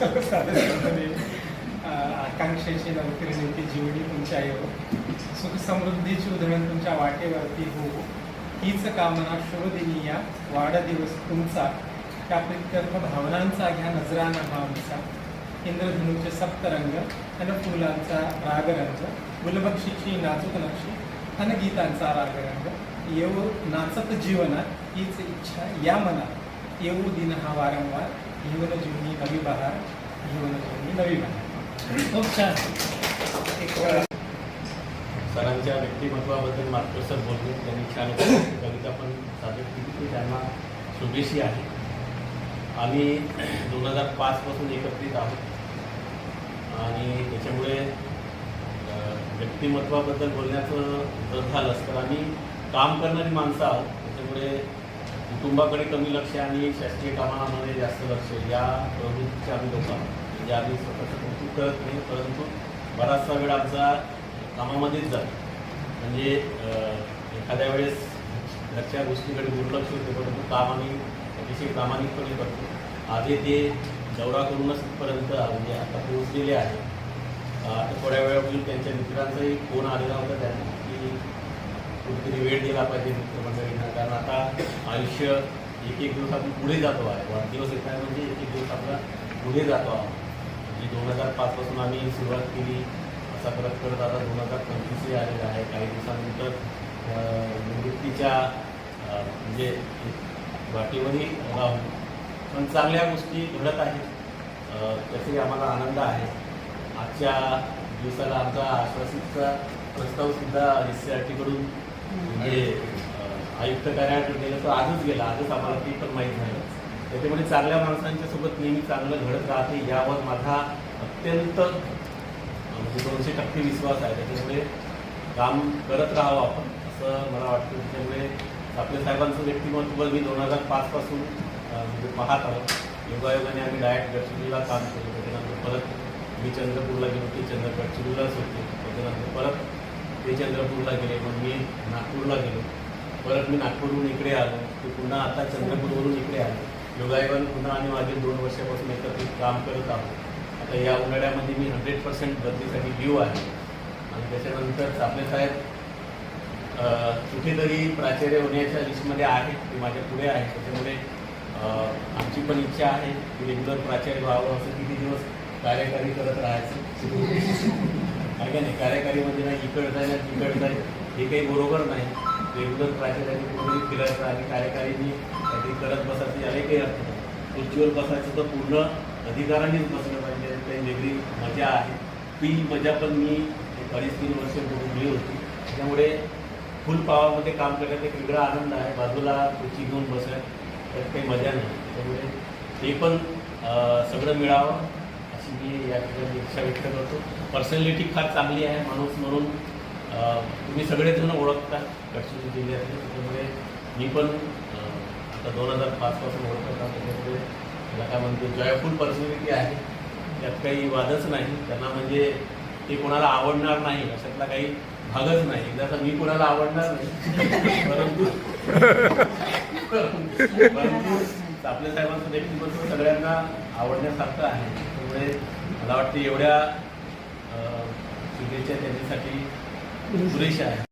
आकांक्षेची अ, आकांक्षेची जीवनी तुमच्या येऊ सुख समृद्धीची उधळण तुमच्या वाटेवरती हो. हीच कामना शुभदिनी या वाढदिवस तुमचा त्या प्रित्यर्थ भावनांचा घ्या नजराना हा आमचा. इंद्रधनुचे सप्तरंग अन फुलांचा रागरंग गुलबक्षीची नाजूक नक्षी अन गीतांचा रागरंग येऊ नाचत जीवनात हीच इच्छा या मनात. येऊ दिन हा वारंवार जीवन जीवनी नवी बहार जीवन जीवनी नवी बहार. खूप छान. एक सरांच्या व्यक्तिमत्वाबद्दल मात्र सर बोलले त्यांनी छान कविता पण सादर केली ती त्यांना शुभेशी आहे. आम्ही दोन हजार पाचपासून एकत्रित आहोत. आणि त्याच्यामुळे व्यक्तिमत्वाबद्दल बोलण्याचं जर झालंच तर आम्ही काम करणारी माणसं आहोत त्याच्यामुळे कुटुंबाकडे कमी लक्ष आणि शासकीय कामामध्ये जास्त लक्ष या प्रवृत्तीचे आम्ही लोक आहोत. म्हणजे आम्ही स्वतःचं कौतुक करत नाही परंतु बराचसा वेळ आमचा कामामध्येच जातो. म्हणजे एखाद्या वेळेस घरच्या गोष्टीकडे दुर्लक्ष होते परंतु काम आम्ही अतिशय प्रामाणिकपणे करतो. आधी ते दौरा करूनच इथपर्यंत म्हणजे आता पोहोचलेले आहे. आता थोड्या वेळापूर्वी त्यांच्या मित्रांचाही फोन आलेला होता त्यांना की कुठेतरी वेळ दिला पाहिजे मित्रमंडळींना. कारण आता आयुष्य एक एक दिवस आपण पुढे जातो आहे. वाढदिवस येत आहे म्हणजे एक एक दिवस आपला पुढे जातो आहोत. म्हणजे दोन हजार पाचपासून आम्ही सुरुवात केली. असा परत करत आता दोन हजार पंचवीसही आलेला आहे. काही दिवसानंतर निवृत्तीच्या म्हणजे वाटेवरही पण चांगल्या गोष्टी घडत आहेत. त्याचाही आम्हाला आनंद आहे. आजच्या दिवसाला आमचा आश्वासितचा प्रस्ताव सुद्धा एस सी आर टीकडून म्हणजे आयुक्त कार्यालयाकडे गेलं तर आजच गेला. आजच आम्हाला ते पण माहीत झालं. त्याच्यामुळे चांगल्या माणसांच्या सोबत नेहमी चांगलं घडत राहते यावर माझा अत्यंत म्हणजे दोनशे टक्के विश्वास आहे. त्याच्यामुळे काम करत राहावं आपण असं मला वाटतं. त्याच्यामुळे आपल्या साहेबांचं व्यक्तिमत्व मी दोन हजार पाचपासून म्हणजे पाहत आहोत. योगायोगाने आम्ही डायरेक्ट गडचिरोलीला काम केलं. त्याच्यानंतर परत मी चंद्रपूरला गेलो ते चंद्र गडचिरोलीलाच होते त्याच्यानंतर परत ते चंद्रपूरला गेले. मग मी नागपूरला गेलो. परत मी नागपूरहून इकडे आलो. ते पुन्हा आता चंद्रपूरवरून इकडे आलो. योगायोगाने पुन्हा आणि माझे दोन वर्षापासून एकत्रित काम करत आहोत. आता या उन्हाळ्यामध्ये मी हंड्रेड पर्सेंट बदलीसाठी ड्यू आहे. आणि त्याच्यानंतर आपले साहेब कुठेतरी प्राचार्य होण्याच्या लिस्टमध्ये आहे ते माझ्या पुढे आहे त्याच्यामुळे आमची पण इच्छा आहे की रेग्युलर प्राचार्य व्हावं असं किती दिवस कार्यकारी करत राहायचं. आहे का नाही? कार्यकारीमध्ये म्हणजे नाही इकडं जाय ना तिकडचं जाय. हे काही बरोबर नाही. रेग्युलर प्राचार्यांनी कुठेही फिरायचं आणि कार्यकारीनी काहीतरी करत बसायचं यालाही काही अर्थ नाही. खुर्चीवर बसायचं तर पूर्ण अधिकारांनीच बसलं पाहिजे काही वेगळी मजा आहे. ती मजा पण मी अडीच तीन वर्ष भोगली होती. त्यामुळे फुल पावामध्ये काम करण्यात एक वेगळा आनंद आहे. बाजूला खुर्ची घेऊन बसल्या त्यात काही मजा नाही. त्यामुळे ते पण सगळं मिळावं अशी मी या ठिकाणी इच्छा व्यक्त करतो. पर्सनॅलिटी फार चांगली आहे माणूस म्हणून. तुम्ही सगळेजण ओळखता गडचिरोली जिल्ह्यातले. त्याच्यामुळे मी पण आता दोन हजार पाचपासून ओळखत आहोत त्याच्यामुळे त्याला काय म्हणतो जॉयफुल पर्सनॅलिटी आहे. त्यात काही वादच नाही. त्यांना म्हणजे ते कोणाला आवडणार नाही. अशातला काही भागच नाही. एकदा मी कोणाला आवडणार नाही. परंतु परंतु आपल्या साहेबांचं व्यक्तिमत्व सगळ्यांना आवडण्यासारखं आहे. त्यामुळे मला वाटतं एवढ्या शुभेच्छा त्यांच्यासाठी पुरेशा आहे